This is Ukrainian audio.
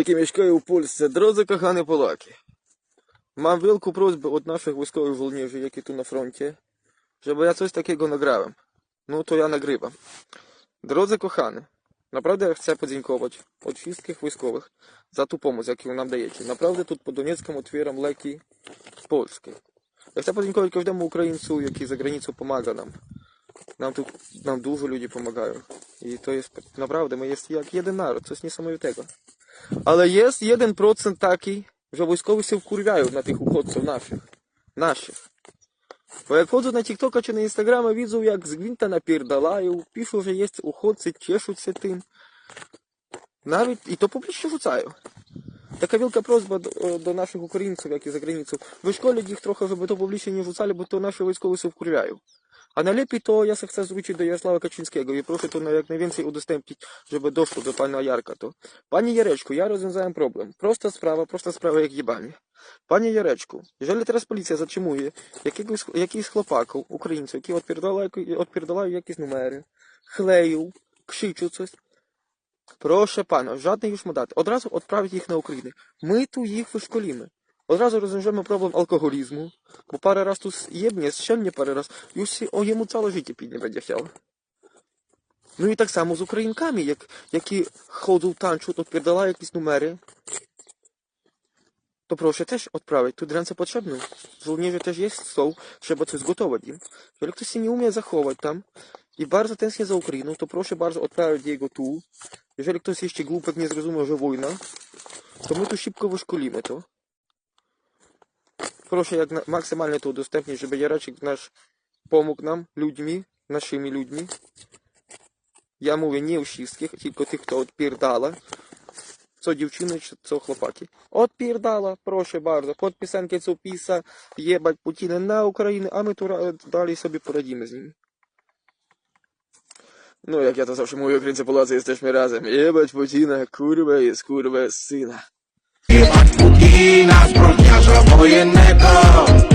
Які мішкою у пульсі. Дрози кохані полаки. Mam wielką prośbę od naszych wojskowych żołnierzy, jakie tu na froncie, żeby ja coś takiego nagrałem. No to ja nagrywam. Drodzy kochani, naprawdę chcę podziękować od wszystkich wojskowych za tą pomoc, jaką nam dajecie. Naprawdę tu po Donieckom otwieram leki polskie. Ja chcę podziękować każdemu Ukraińcu, jaki za granicą pomaga nam. Нам тут нам дуже люди допомагають. І то є, направда, ми є як єдин народ, щось несамовитого. Але є один процент такий, що військові се вкурвяють на тих уходців наших. Наших. Бо як ходжу на Тіктока чи на інстаграм, Інстаграма, відзу, як з гвинта напірдалаю, пішу, що є уходці, чешуться тим. Навіть і то публічно жуцаю. Така велика просьба до, е, до наших українців, як і за границю. Ви школі їх трохи, щоб то публічно не жуцали, бо то наші військові все вкурвяють. A najlepiej to ja se chcę zwrócić do Jarosława Kaczyńskiego i proszę to jak najwięcej udostępnić, żeby doszło do pana Jarka to. Panie Jareczku, ja rozwiązałem problem. Prosta sprawa, prosta sprawa jak jebanie. Panie Jareczku, jeżeli teraz policja zatrzymuje jakiegoś, jakichś chłopaków, Ukraińców, які odpierdalają, odpierdalają jakieś numery, chleją, krzyczą coś, Proszę pana, żadnej już mandaty. Od razu odprawić ich na Ukrainę. My tu ich wyszkolimy. Одразу розуміємо проблем алкоголізму, бо пару раз тут єбні, ще не пару раз, і усі о йому ціле життя піднімедяхяв. Ну і так само з українками, як, які ходу в танчу, то передала якісь номери. То прошу теж відправити, тут ранце потрібно. Золніже теж є стол, треба це зготувати. Якщо хтось не вміє заховати там, і дуже тенсні за Україну, то прошу дуже відправити його ту. Якщо хтось ще глупок не зрозумів, що війна, то ми ту шибко вишколімо то. Прошу як максимально то доступні, щоб Ярачик наш помог нам людьми, нашими людьми. Я мовлю не у всіх, тільки тих, хто відпірдала. Це дівчини, чи це хлопаки. Отпірдала, прошу дуже. Код пісенки цю піса, єбать Путіна на Україну, а ми тура... далі собі порадімо з ними. Ну, як я то завжди мовив, українці полаці, і стежми разом. Єбать Путіна, курва і курва сина. Іван Путіна, справжня воєнника.